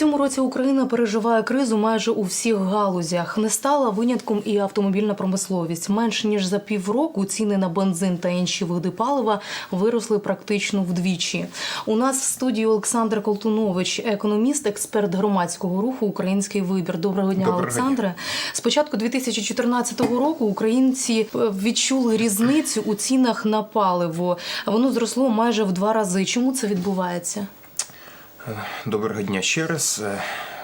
цьому році Україна переживає кризу майже у всіх галузях. Не стала винятком і автомобільна промисловість. Менш ніж за півроку ціни на бензин та інші види палива виросли практично вдвічі. У нас в студії Олександр Колтунович, економіст, експерт громадського руху Український вибір. Доброго дня, Доброго Олександре. З початку 2014 року українці е, відчули різницю у цінах на паливо. Воно зросло майже в два рази. Чому це відбувається? Доброго дня ще раз.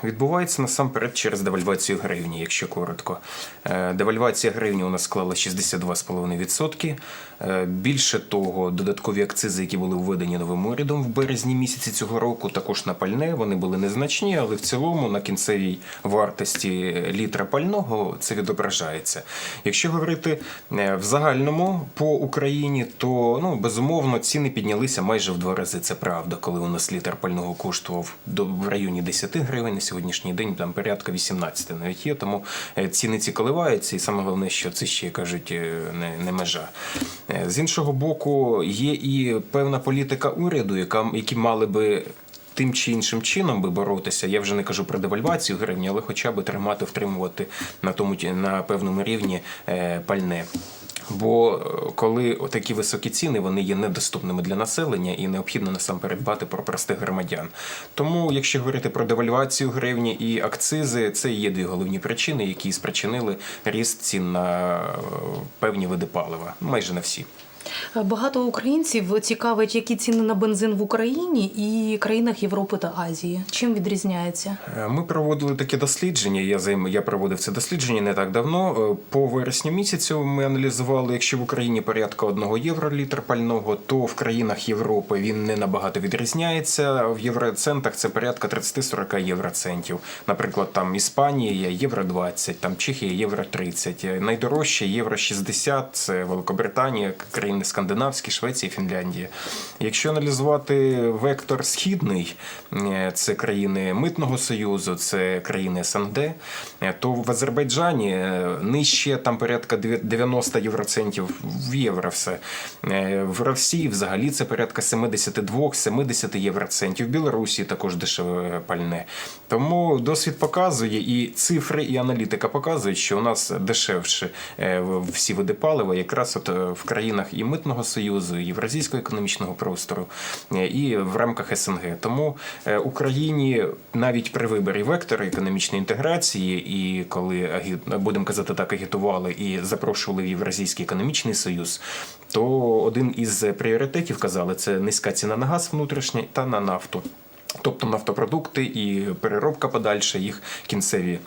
Відбувається насамперед через девальвацію гривні, якщо коротко. Е, Девальвація гривні у нас склала 62,5%. Е, Більше того, додаткові акцизи, які були введені новим урядом в березні місяці цього року, також на пальне, вони були незначні, але в цілому на кінцевій вартості літра пального це відображається. Якщо говорити е, в загальному по Україні, то ну безумовно ціни піднялися майже в два рази. Це правда, коли у нас літр пального коштував в районі 10 гривень сьогоднішній день, там порядка 18 навіть є. Тому е, ціни ці коливаються, і саме головне, що це ще кажуть е, не, не межа. Е, З іншого боку, є і певна політика уряду, яка які мали би. Тим чи іншим чином би боротися, я вже не кажу про девальвацію гривні, але хоча б тримати, втримувати на тому на певному рівні пальне. Бо е, коли такі високі ціни вони є недоступними для населення і необхідно насамперед дбати про простих громадян. Тому, якщо говорити про девальвацію гривні і акцизи, це є дві головні причини, які спричинили ріст цін на е, певні види палива, майже на всі. Багато українців цікавить, які ціни на бензин в Україні і країнах Європи та Азії. Чим відрізняється? Е, Ми проводили таке дослідження. Я займ... я проводив це дослідження не так давно. Е, По вересню місяцю ми аналізували, якщо в Україні порядка 1 євро літр пального, то в країнах Європи він не набагато відрізняється. В євроцентах це порядка 30-40 євроцентів. Наприклад, там Іспанія євро 20, там Чехія євро 30. Е, Найдорожче євро 60, це Великобританія, країни скандинавські, Швеція, Фінляндія. Якщо аналізувати вектор східний, е, це країни Митного Союзу, це країни СНД, е, то в Азербайджані е, нижче там порядка 90 євроцентів в євро все. В Росії взагалі це порядка 72-70 євроцентів. В Білорусі також дешеве пальне. Тому досвід показує, і цифри, і аналітика показують, що у нас дешевше всі види палива, якраз от в країнах і Митного Союзу, Євразійського економічного простору, е, і в рамках СНГ. Тому е, Україні навіть при виборі вектора економічної інтеграції, і коли будемо казати так, агітували і запрошували в Євразійський економічний союз, то один із пріоритетів казали це низька ціна на газ внутрішній та на нафту. Тобто нафтопродукти і переробка подальша, їх кінцеві.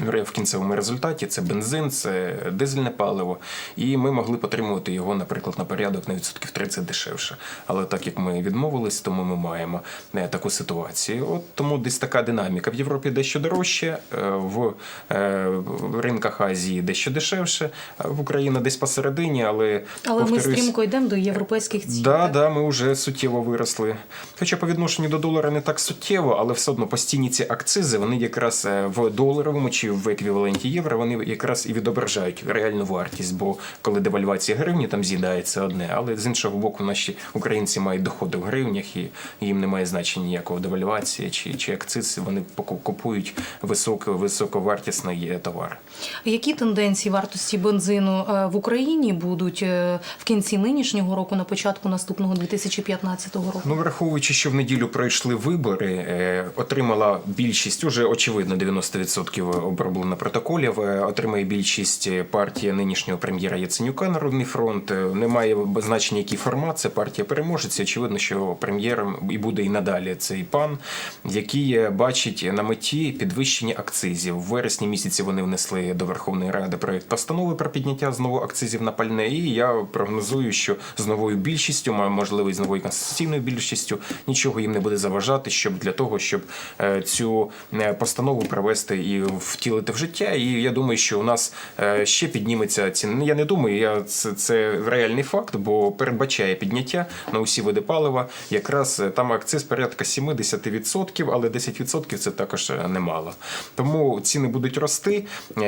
В кінцевому результаті це бензин, це дизельне паливо, і ми могли б отримувати його, наприклад, на порядок на відсотків 30 дешевше. Але так як ми відмовились, тому ми маємо е, таку ситуацію. От тому десь така динаміка. В Європі дещо дорожче, е, в е, в ринках Азії дещо дешевше, в Україні десь посередині, але Але ми стрімко йдемо до європейських цін. Да, так? да, ми вже суттєво виросли. Хоча по відношенню до долара не так суттєво, але все одно постійні ці акцизи, вони якраз в доларовому чи в еквіваленті євро, вони якраз і відображають реальну вартість. Бо коли девальвація гривні там з'їдається одне, але з іншого боку, наші українці мають доходи в гривнях, і їм немає значення ніякого девальвації чи, чи акциз. Вони купують високо, високовартісний е, товар. Які тенденції вартості бензину е, в Україні будуть е, в кінці нинішнього року, на початку наступного 2015 року? Ну, враховуючи, що в неділю пройшли вибори, отримала більшість, уже очевидно, 90% оброблено протоколів. е, Отримає більшість партія нинішнього прем'єра Яценюка, Народний фронт. Е, Немає значення, який формат. Це партія переможець. Очевидно, що прем'єром і буде і надалі цей пан, який е, бачить на меті підвищення акцизів. В вересні місяці вони внесли до Верховної Ради проект постанови про підняття знову акцизів на пальне. І я прогнозую, що з новою більшістю, можливо, і з новою конституційною більшістю, нічого їм не буде заважати, щоб для того, щоб е, цю е, постанову провести і втілити в життя. І я думаю, що у нас е, ще підніметься ціна. Ну, Я не думаю, я це, це реальний факт, бо передбачає підняття на усі види палива. Якраз е, там акциз порядка 70%, але 10% це також е, немало. Тому ціни будуть рости.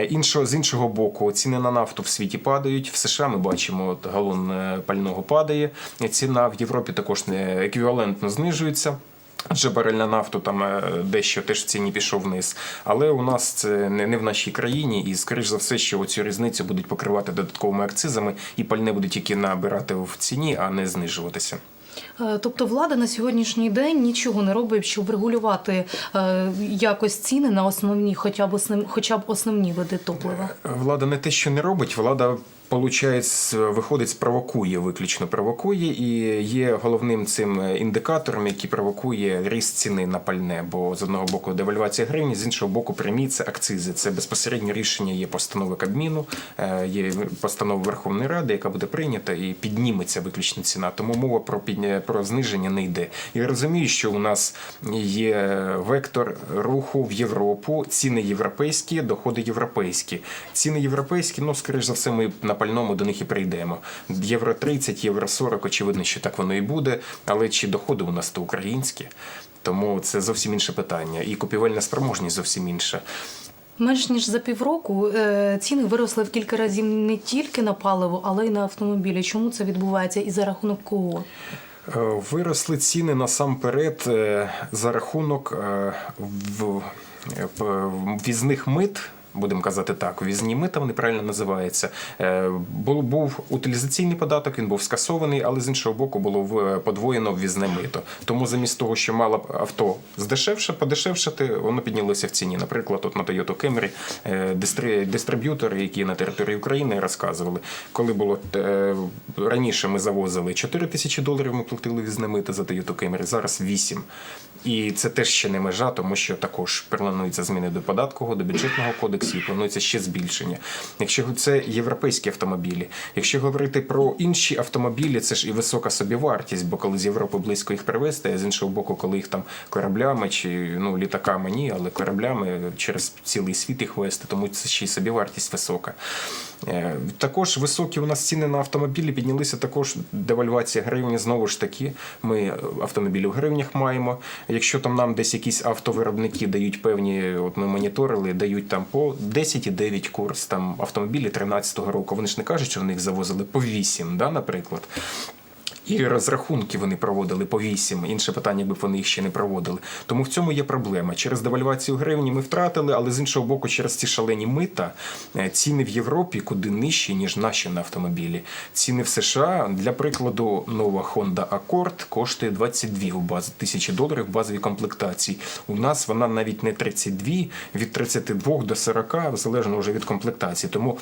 Іншого з іншого боку, ціни на нафту в світі падають. В США ми бачимо, от галон пального падає. Ціна в Європі також не еквівалентно знижується. Адже барель на нафту там е, дещо теж в ціні пішов вниз. Але у нас це не, в нашій країні, і скоріш за все, що цю різницю будуть покривати додатковими акцизами, і пальне буде тільки набирати в ціні, а не знижуватися. Е, Тобто влада на сьогоднішній день нічого не робить, щоб регулювати е, якось ціни на основні, хоча б основні, хоча б основні види топлива. Влада не те, що не робить, влада. Получається, виходить, спровокує, виключно провокує, і є головним цим індикатором, який провокує ріст ціни на пальне. Бо з одного боку девальвація гривні, з іншого боку, прямі це акцизи. Це безпосереднє рішення є постанови Кабміну, е, є постанова Верховної Ради, яка буде прийнята, і підніметься виключно ціна. Тому мова про підня... про зниження не йде. Я розумію, що у нас є вектор руху в Європу, ціни європейські, доходи європейські. Ціни європейські, ну скоріш за все, ми на пальному до них і прийдемо. Євро 30, євро 40, очевидно, що так воно і буде. Але чи доходи у нас то українські? Тому це зовсім інше питання. І купівельна спроможність зовсім інша. Менш ніж за півроку е, ціни виросли в кілька разів не тільки на паливо, але й на автомобілі. Чому це відбувається і за рахунок кого? Е, Виросли ціни насамперед е, за рахунок в- ввізних мит. Будемо казати так, ввізні мита вони правильно називаються. Е, Був, був утилізаційний податок, він був скасований, але з іншого боку було подвоєно ввізне мито. Тому замість того, що мало б авто здешевше, подешевшати, воно піднялося в ціні. Наприклад, от на Toyota Camry е, дистриб'ютори, які на території України розказували, коли було е, раніше ми завозили 4 тисячі доларів, ми платили візне мито за Toyota Camry, зараз 8. І це теж ще не межа, тому що також плануються зміни до податкового, до бюджетного кодексу, і планується ще збільшення. Якщо це європейські автомобілі, якщо говорити про інші автомобілі, це ж і висока собівартість, бо коли з Європи близько їх привезти, а з іншого боку, коли їх там кораблями чи ну літаками ні, але кораблями через цілий світ їх вести, тому це ще й собівартість висока. Е, Також високі у нас ціни на автомобілі піднялися. Також девальвація гривні. Знову ж таки, ми автомобілі в гривнях маємо. Якщо там нам десь якісь автовиробники дають певні, от ми моніторили, дають там по 10,9 курс там автомобілі 13-го року. Вони ж не кажуть, що вони їх завозили по 8, да, наприклад. І розрахунки вони проводили по 8. Інше питання, якби вони їх ще не проводили. Тому в цьому є проблема. Через девальвацію гривні ми втратили, але з іншого боку, через ці шалені мита е, ціни в Європі куди нижчі, ніж наші на автомобілі. Ціни в США, для прикладу, нова Honda Accord коштує 22 у баз, тисячі доларів в базовій комплектації. У нас вона навіть не 32, від 32 до 40, залежно вже від комплектації. Тому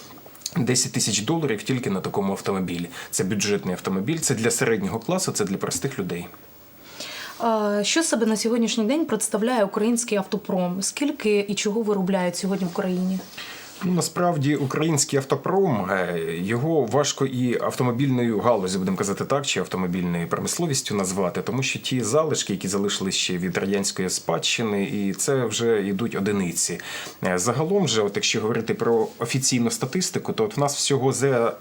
10 тисяч доларів тільки на такому автомобілі. Це бюджетний автомобіль, це для середнього класу, це для простих людей. Що себе на сьогоднішній день представляє український автопром? Скільки і чого виробляють сьогодні в Україні? Ну, насправді український автопром е, його важко і автомобільною галузю, будемо казати так, чи автомобільною промисловістю назвати, тому що ті залишки, які залишились ще від радянської спадщини, і це вже йдуть одиниці. Е, Загалом, же, от якщо говорити про офіційну статистику, то от в нас всього за,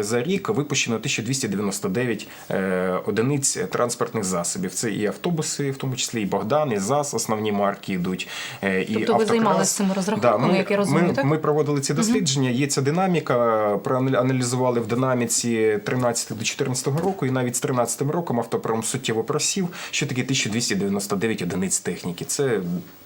за рік випущено 1299 е, одиниць транспортних засобів. Це і автобуси, в тому числі і Богдан, і ЗАЗ, основні марки йдуть. І Тобто ви «Автокрас». займалися цими розрахунками, ми, як я розумію, ми, так? ми проводили ці дослідження. Є ця динаміка. Проаналізували в динаміці 13 до 14 року, і навіть з 13 роком автопром суттєво просів. Що таке 1299 одиниць техніки? Це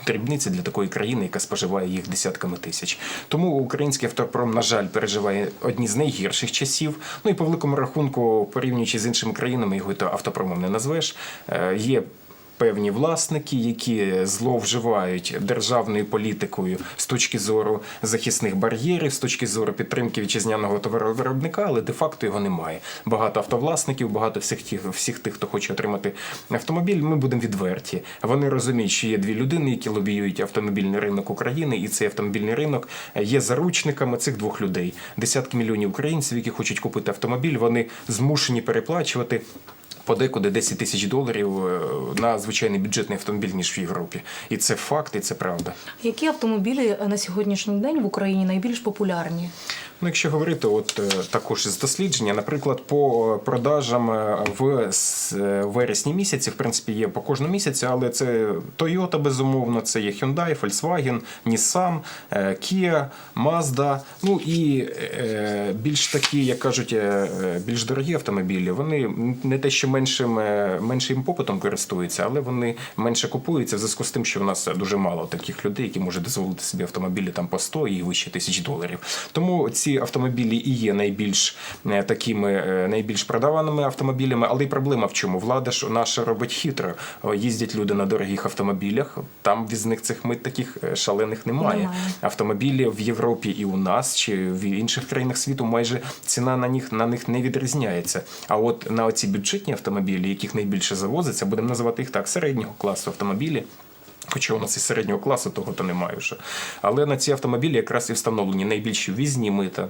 дрібниці для такої країни, яка споживає їх десятками тисяч. Тому український автопром, на жаль, переживає одні з найгірших часів. Ну і по великому рахунку, порівнюючи з іншими країнами, його то автопромом не назвеш. Е, Є певні власники, які зловживають державною політикою з точки зору захисних бар'єрів, з точки зору підтримки вітчизняного товаровиробника, але де-факто його немає. Багато автовласників, багато всіх тих, всіх тих, хто хоче отримати автомобіль. Ми будемо відверті. Вони розуміють, що є дві людини, які лобіюють автомобільний ринок України, і цей автомобільний ринок є заручниками цих двох людей. Десятки мільйонів українців, які хочуть купити автомобіль, вони змушені переплачувати подекуди 10 тисяч доларів е, на звичайний бюджетний автомобіль, ніж в Європі. І це факт, і це правда. Які автомобілі на сьогоднішній день в Україні найбільш популярні? Ну, якщо говорити, от е, також із дослідження, наприклад, по е, продажам е, в вересні місяці, в принципі, є по кожному місяці, але це Toyota, безумовно, це є Hyundai, Volkswagen, Nissan, Kia, Mazda. Ну і більш такі, як кажуть, більш дорогі автомобілі, вони не те, що меншим, меншим попитом користуються, але вони менше купуються в зв'язку з тим, що в нас дуже мало таких людей, які можуть дозволити собі автомобілі там по 100 і вище тисяч доларів. Тому ці автомобілі і є найбільш е, такими е, найбільш продаваними автомобілями. Але й проблема в чому? Влада ж наша робить хитро. Їздять люди на дорогих автомобілях. Там візних цих мит таких е, шалених немає. Немає. Автомобілі в Європі і у нас чи в інших країнах світу майже ціна на них на них не відрізняється. А от на оці бюджетні автомобілі, яких найбільше завозиться, будемо називати їх так, середнього класу автомобілі. Хоча у нас і середнього класу того то немає вже. Але на ці автомобілі якраз і встановлені найбільші візні мита.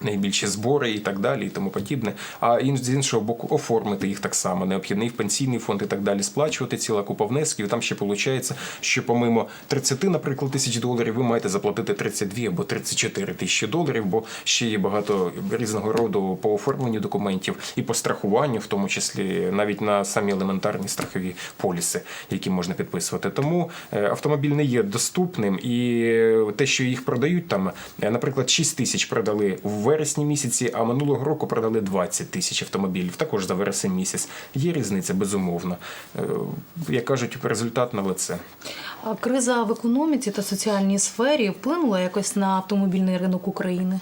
Найбільші збори і так далі, і тому подібне. А з іншого боку, оформити їх так само необхідно і в пенсійний фонд і так далі сплачувати ціла купа внесків. Там ще виходить, що помимо 30, наприклад, тисяч доларів, ви маєте заплатити 32 або 34 тисячі доларів, бо ще є багато різного роду по оформленню документів і по страхуванню, в тому числі навіть на самі елементарні страхові поліси, які можна підписувати. Тому е, автомобіль не є доступним, і те, що їх продають там, е, наприклад, 6 тисяч продали в вересні місяці, а минулого року продали 20 тисяч автомобілів, також за вересень місяць. Є різниця, безумовно. Е, Як кажуть, результат на лице. Криза в економіці та соціальній сфері вплинула якось на автомобільний ринок України?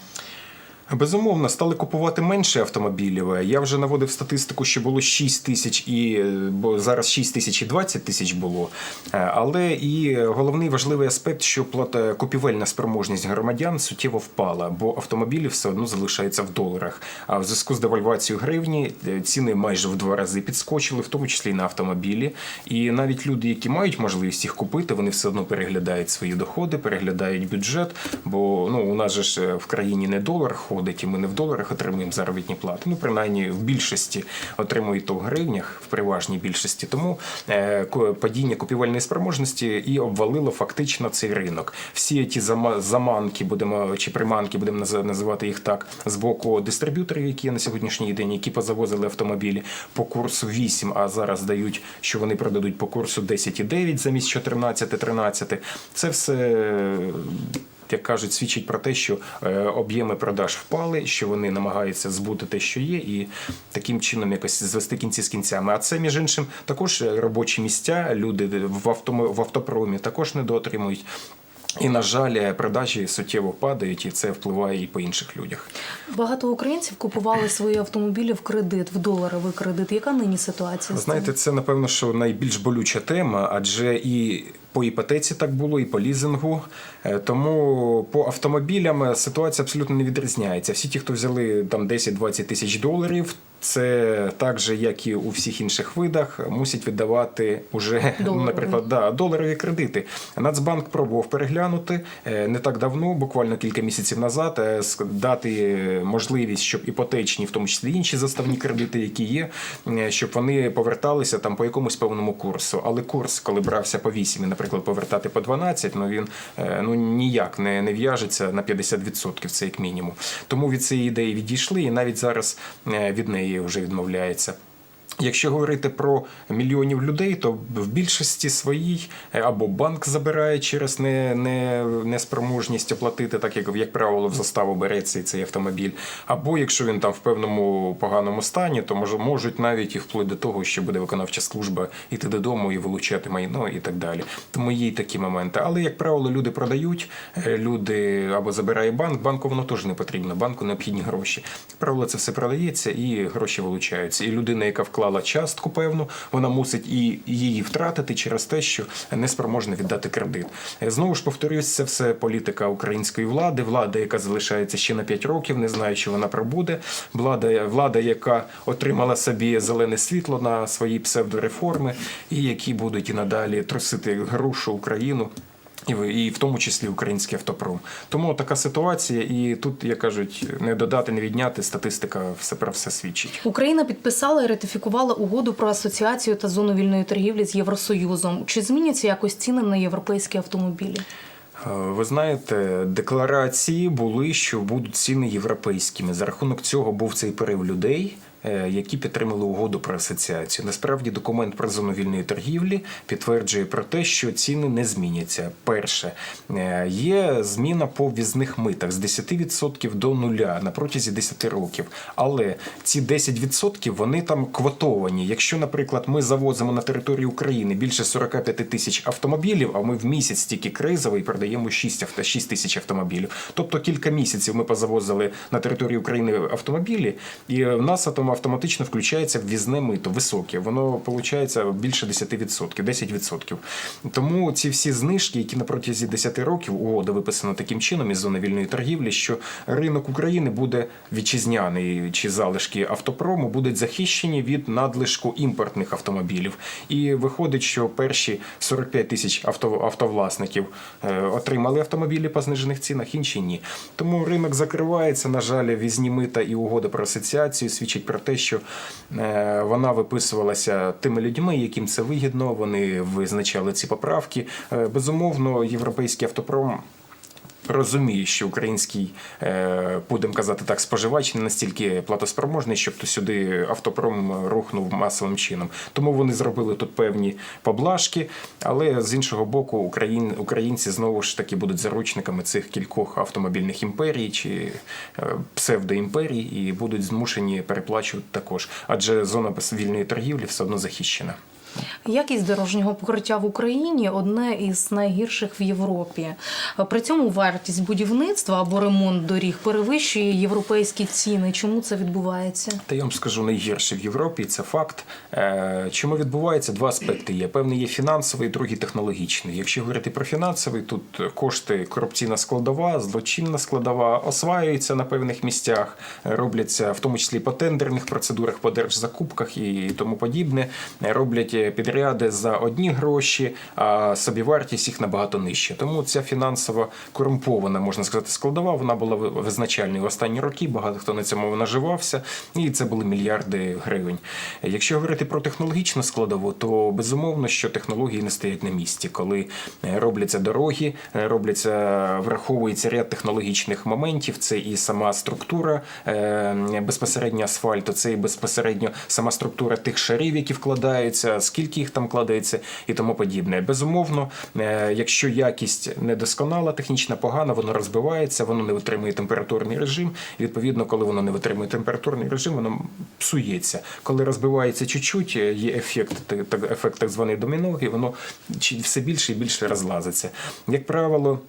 Безумовно, стали купувати менше автомобілів. Я вже наводив статистику, що було 6 тисяч і бо зараз 6 тисяч і 20 тисяч було. Е, Але і головний важливий аспект, що плата купівельна спроможність громадян суттєво впала, бо автомобілі все одно залишаються в доларах. А в зв'язку з девальвацією гривні е, ціни майже в два рази підскочили, в тому числі і на автомобілі. І навіть люди, які мають можливість їх купити, вони все одно переглядають свої доходи, переглядають бюджет. Бо ну у нас же ж е, в країні не долар ходить, і ми не в доларах отримуємо заробітні плати. Ну принаймні в більшості отримують то в гривнях, в переважній більшості. Тому е, падіння купівельної спроможності і обвалило фактично цей ринок. Всі ті зама- заманки будемо чи приманки, будемо наз- називати їх так, з боку дистриб'юторів, які на сьогоднішній день, які позавозили автомобілі по курсу 8, а зараз дають, що вони продадуть по курсу 10,9 замість 14-13. Це все як кажуть, свідчить про те, що е, об'єми продаж впали, що вони намагаються збути те, що є, і таким чином якось звести кінці з кінцями. А це, між іншим, також робочі місця, люди в автомо- в автопромі також недоотримують. І, на жаль, продажі суттєво падають, і це впливає і по інших людях. Багато українців купували свої автомобілі в кредит, в доларовий кредит. Яка нині ситуація? Знаєте, це напевно, що найбільш болюча тема, адже і по іпотеці так було, і по лізингу. Е, Тому по автомобілям ситуація абсолютно не відрізняється. Всі ті, хто взяли там 10-20 тисяч доларів. Це так же, як і у всіх інших видах, мусять віддавати уже, Доларові. наприклад, да, доларові кредити. Нацбанк пробував переглянути е, не так давно, буквально кілька місяців назад, е, дати можливість, щоб іпотечні, в тому числі інші заставні кредити, які є, е, щоб вони поверталися там по якомусь певному курсу. Але курс, коли брався по 8, наприклад, повертати по 12, ну він е, ну ніяк не, не в'яжеться на 50%, це як мінімум. Тому від цієї ідеї відійшли, і навіть зараз е, від неї вже відмовляється. Якщо говорити про мільйонів людей, то в більшості своїй е, або банк забирає через не, не, неспроможність оплатити, так як, як правило, в заставу береться цей автомобіль. Або якщо він там в певному поганому стані, то може, можуть навіть і вплоть до того, що буде виконавча служба йти додому і вилучати майно і так далі. Тому є й такі моменти. Але, як правило, люди продають, е, люди або забирає банк, банку воно теж не потрібно, банку необхідні гроші. Як правило, це все продається і гроші вилучаються. І людина, яка вклала частку певну, вона мусить і її втратити через те, що не спроможна віддати кредит. Знову ж повторюсь, це все політика української влади, влада, яка залишається ще на 5 років, не знаю, чи вона пробуде. Влада, влада, яка отримала собі зелене світло на свої псевдореформи, і які будуть і надалі трусити грушу Україну. І в, і в тому числі український автопром. Тому така ситуація, і тут, як кажуть, не додати, не відняти, статистика все про все свідчить. Україна підписала і ратифікувала угоду про асоціацію та зону вільної торгівлі з Євросоюзом. Чи зміняться якось ціни на європейські автомобілі? Е, Ви знаєте, декларації були, що будуть ціни європейськими. За рахунок цього був цей перерив людей. Е, Які підтримали угоду про асоціацію. Насправді документ про зону вільної торгівлі підтверджує про те, що ціни не зміняться. Перше, е, є зміна по ввізних митах з 10% до нуля на протязі 10 років. Але ці 10% вони там квотовані. Якщо, наприклад, ми завозимо на територію України більше 45 тисяч автомобілів, а ми в місяць тільки кризовий продаємо 6, авто, 6 тисяч автомобілів. Тобто кілька місяців ми позавозили на територію України автомобілі, і в нас автом- автоматично включається ввізне мито високе. Воно виходить більше 10%, 10%. Тому ці всі знижки, які на протязі 10 років угода виписана таким чином із зони вільної торгівлі, що ринок України буде вітчизняний чи залишки автопрому будуть захищені від надлишку імпортних автомобілів. І виходить, що перші 45 тисяч авто, автовласників е, отримали автомобілі по знижених цінах, інші ні. Тому ринок закривається. На жаль, візні мита і угода про асоціацію свідчить про те, що е, вона виписувалася тими людьми, яким це вигідно. Вони визначали ці поправки. Е, Безумовно, європейський автопром. Розуміє, що український, е, будемо казати так, споживач не настільки платоспроможний, щоб то сюди автопром рухнув масовим чином. Тому вони зробили тут певні поблажки, але з іншого боку, україн, українці знову ж таки будуть заручниками цих кількох автомобільних імперій чи е, псевдоімперій і будуть змушені переплачувати також. Адже зона вільної торгівлі все одно захищена. Якість дорожнього покриття в Україні одне із найгірших в Європі. При цьому вартість будівництва або ремонт доріг перевищує європейські ціни. Чому це відбувається? Та я вам скажу найгірше в Європі, це факт. Е, Чому відбувається? Два аспекти є. Певний є фінансовий, другий технологічний. Якщо говорити про фінансовий, тут кошти корупційна складова, злочинна складова осваюються на певних місцях, робляться в тому числі по тендерних процедурах, по держзакупках і тому подібне. Роблять е, підряди за одні гроші, а собівартість їх набагато нижче. Тому ця фінансово корумпована, можна сказати, складова, вона була ви- визначальною в останні роки. Багато хто на цьому наживався, і це були мільярди гривень. Якщо говорити про технологічну складову, то безумовно, що технології не стоять на місці, коли е, робляться дороги, е, робляться, враховується ряд технологічних моментів. Це і сама структура е, безпосередньо асфальту, це і безпосередньо сама структура тих шарів, які вкладаються, скільки їх там кладається і тому подібне. Безумовно, е, якщо якість недосконала, технічна погана, воно розбивається, воно не витримує температурний режим. Відповідно, коли воно не витримує температурний режим, воно псується. Коли розбивається чуть-чуть, е, є ефект, так- ефект так званий доміно, і воно все більше і більше розлазиться. Як правило.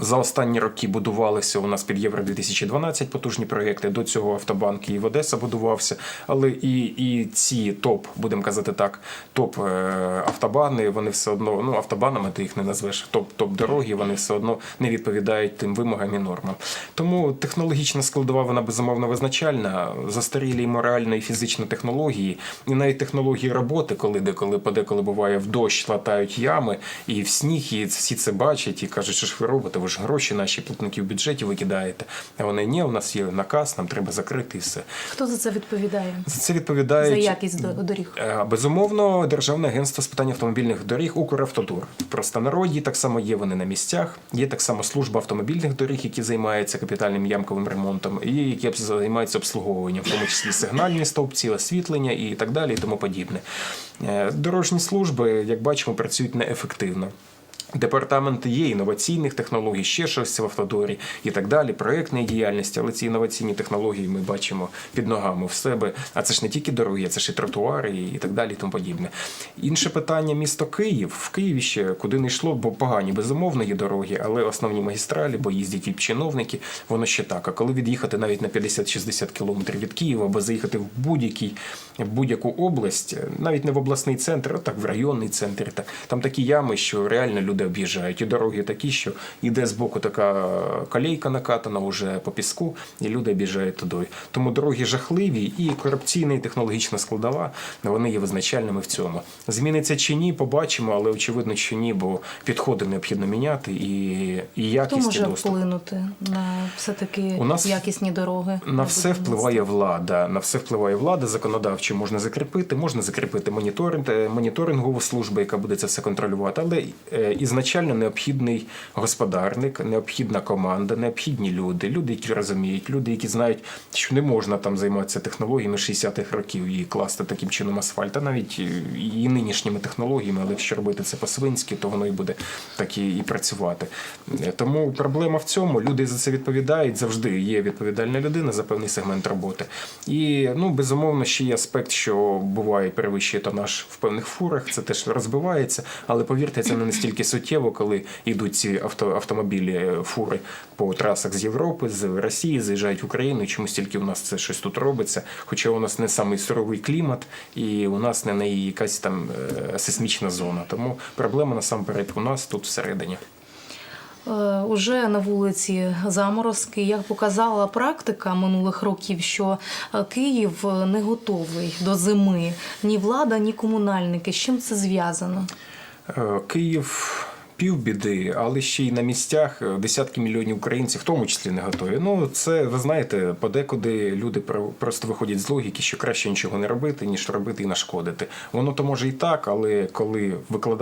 За останні роки будувалися у нас під Євро 2012 потужні проєкти. До цього автобан Київ Одеса будувався. Але і, і ці топ, будемо казати так, топ е, автобани, вони все одно, ну автобанами ти їх не назвеш, топ топ дороги, вони все одно не відповідають тим вимогам і нормам. Тому технологічна складова вона безумовно визначальна. Застарілі і морально і фізично технології, і навіть технології роботи, коли деколи подеколи буває в дощ латають ями, і в сніг, і всі це бачать і кажуть, що ж ви робите, ви ж гроші наші платники в бюджеті викидаєте. А вони ні, у нас є наказ, нам треба закрити і все. Хто за це відповідає? За це За якість доріг? Е, Безумовно, Державне агентство з питань автомобільних доріг Укравтодор. Просто народі так само є вони на місцях. Є так само служба автомобільних доріг, які займаються капітальним ямковим ремонтом, і які займаються обслуговуванням, в тому числі сигнальні стовпці, освітлення і так далі, і тому подібне. Е, Дорожні служби, як бачимо, працюють неефективно. Департаменти є інноваційних технологій, ще щось в автодорі і так далі, проєктної діяльності, але ці інноваційні технології ми бачимо під ногами в себе. А це ж не тільки дороги, це ж і тротуари і так далі, і тому подібне. Інше питання місто Київ. В Києві ще куди не йшло, бо погані безумовно є дороги, але основні магістралі, бо їздять і чиновники, воно ще так. А коли від'їхати навіть на 50-60 кілометрів від Києва, або заїхати в будь-який будь-яку область, навіть не в обласний центр, а так в районний центр. Так там такі ями, що реально люди об'їжджають. І дороги такі, що йде з боку така колейка накатана вже по піску, і люди об'їжджають туди. Тому дороги жахливі, і корупційна і технологічна складова вони є визначальними в цьому. Зміниться чи ні, побачимо, але очевидно, що ні, бо підходи необхідно міняти і, і Хто якість і доступ. вплинути на все таки У нас якісні дороги? На все впливає влада. На все впливає влада. Законодавчо можна закріпити, можна закріпити моніторинг, е, моніторингову службу, яка буде це все контролювати. Але е, із ізначально необхідний господарник, необхідна команда, необхідні люди, люди, які розуміють, люди, які знають, що не можна там займатися технологіями 60-х років і класти таким чином асфальт, а навіть і нинішніми технологіями, але якщо робити це по-свинськи, то воно і буде так і, і працювати. Тому проблема в цьому. Люди за це відповідають. Завжди є відповідальна людина за певний сегмент роботи. І ну безумовно ще є аспект, що буває перевищує тонаж в певних фурах. Це теж розбивається, але повірте, це не настільки суттєво, коли йдуть ці авто, автомобілі, е, фури по трасах з Європи, з Росії, заїжджають в Україну. Чомусь тільки у нас це щось тут робиться. Хоча у нас не самий суровий клімат, і у нас не якась там е, сейсмічна зона. Тому проблема насамперед у нас тут всередині. Е, Уже на вулиці заморозки. Як показала практика минулих років, що Київ не готовий до зими. Ні влада, ні комунальники. З чим це зв'язано? Е, Київ півбіди, але ще й на місцях е, десятки мільйонів українців, в тому числі не готові. Ну це ви знаєте, подекуди люди про- просто виходять з логіки, що краще нічого не робити, ніж робити і нашкодити. Воно то може і так, але коли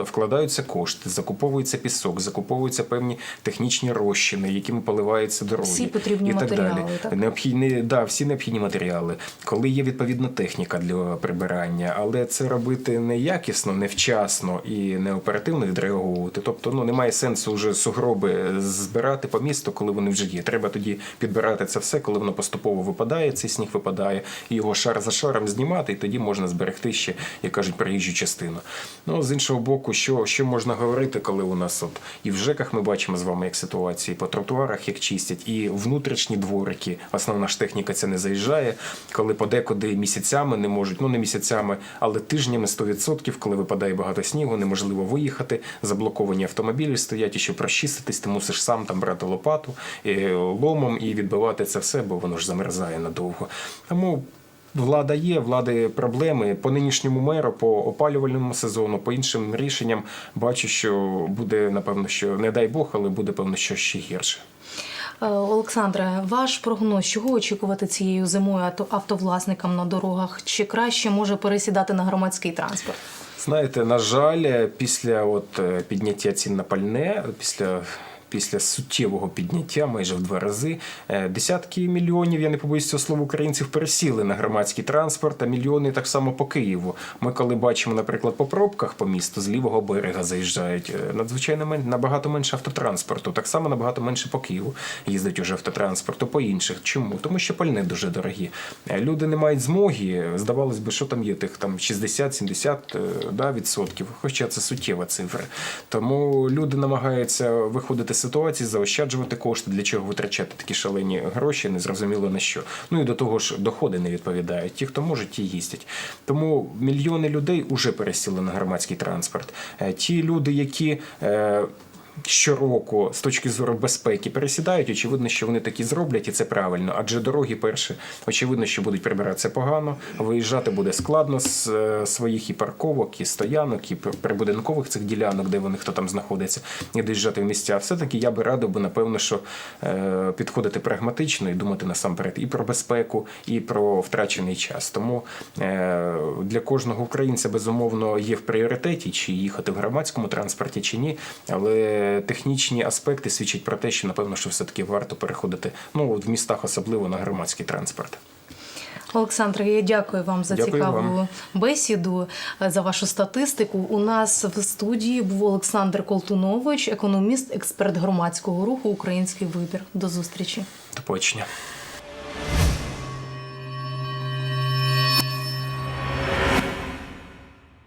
вкладаються кошти, закуповується пісок, закуповуються певні технічні розчини, якими поливаються дороги Всі потрібні і так матеріали, далі. так? Необхідні, да, всі необхідні матеріали, коли є відповідна техніка для прибирання, але це робити неякісно, невчасно і не оперативно відреаговувати. Тобто, ну немає сенсу вже сугроби збирати по місту, коли вони вже є. Треба тоді підбирати це все, коли воно поступово випадає, цей сніг випадає, і його шар за шаром знімати, і тоді можна зберегти ще, як кажуть, проїжджу частину. Ну з іншого боку, що, що можна говорити, коли у нас от і в ЖЕКах ми бачимо з вами, як ситуації, по тротуарах як чистять, і внутрішні дворики. Основна ж техніка ця не заїжджає, коли подекуди місяцями не можуть, ну не місяцями, але тижнями 100%, коли випадає багато снігу, неможливо виїхати, заблоковані автомобілі стоять, і щоб розчиститись, ти мусиш сам там брати лопату е, ломом і відбивати це все, бо воно ж замерзає надовго. Тому Влада є, влади проблеми по нинішньому меру, по опалювальному сезону, по іншим рішенням бачу, що буде напевно, що не дай Бог, але буде певно, що ще гірше. Е, Олександре, ваш прогноз, чого очікувати цією зимою авто- автовласникам на дорогах? Чи краще може пересідати на громадський транспорт? Знаєте, на жаль, після от е, підняття цін на пальне, після. Після суттєвого підняття майже в два рази е, десятки мільйонів, я не побоюсь цього слова, українців пересіли на громадський транспорт, а мільйони так само по Києву. Ми коли бачимо, наприклад, по пробках по місту з лівого берега заїжджають е, надзвичайно набагато менше автотранспорту. Так само набагато менше по Києву їздить уже автотранспорту, по інших. Чому? Тому що пальне дуже дорогі. Е, Люди не мають змоги. Здавалось би, що там є тих там 60-70 е, да, відсотків, хоча це суттєва цифра. Тому люди намагаються виходити з ситуації, заощаджувати кошти, для чого витрачати такі шалені гроші, незрозуміло на що. Ну і до того ж, доходи не відповідають. Ті, хто можуть, ті їздять. Тому мільйони людей вже пересіли на громадський транспорт. Е, Ті люди, які. Щороку з точки зору безпеки пересідають. Очевидно, що вони такі зроблять, і це правильно. Адже дороги перше, очевидно, що будуть прибиратися погано. Виїжджати буде складно з е, своїх і парковок, і стоянок, і прибудинкових цих ділянок, де вони хто там знаходиться, і доїжджати в місця. Все-таки я би радив би, напевно, що е, підходити прагматично і думати насамперед і про безпеку, і про втрачений час. Тому е, для кожного українця безумовно є в пріоритеті, чи їхати в громадському транспорті, чи ні. Але технічні аспекти свідчать про те, що напевно, що все-таки варто переходити ну в містах, особливо на громадський транспорт. Олександр, я дякую вам за Дякую цікаву вам. бесіду, за вашу статистику. У нас в студії був Олександр Колтунович, економіст, експерт громадського руху Український вибір. До зустрічі. До побачення.